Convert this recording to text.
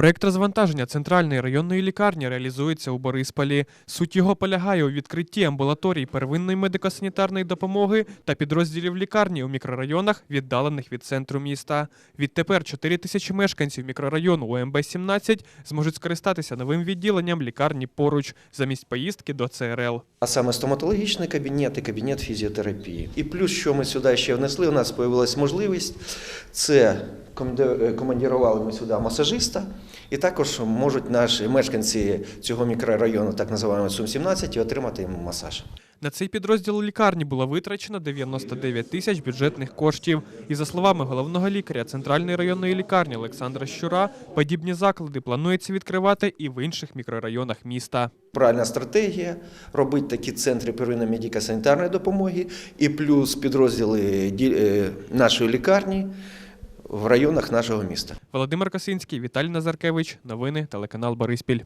Проект розвантаження центральної районної лікарні реалізується у Борисполі. Суть його полягає у відкритті амбулаторій первинної медико-санітарної допомоги та підрозділів лікарні у мікрорайонах, віддалених від центру міста. Відтепер 4 тисячі мешканців мікрорайону ОМБ-17 зможуть скористатися новим відділенням лікарні поруч замість поїздки до ЦРЛ. А саме стоматологічний кабінет і кабінет фізіотерапії. І плюс, що ми сюди ще внесли, у нас з'явилася можливість, це командірували ми сюди масажиста, і також можуть наші мешканці цього мікрорайону, так називаємо Сум-17, отримати масаж. На цей підрозділ лікарні було витрачено 99 тисяч бюджетних коштів. І за словами головного лікаря центральної районної лікарні Олександра Щура, подібні заклади планується відкривати і в інших мікрорайонах міста. Правильна стратегія робити такі центри первинної медико-санітарної допомоги і плюс підрозділи е, нашої лікарні в районах нашого міста. Володимир Косинський, Віталій Назаркевич. Новини телеканал Бориспіль.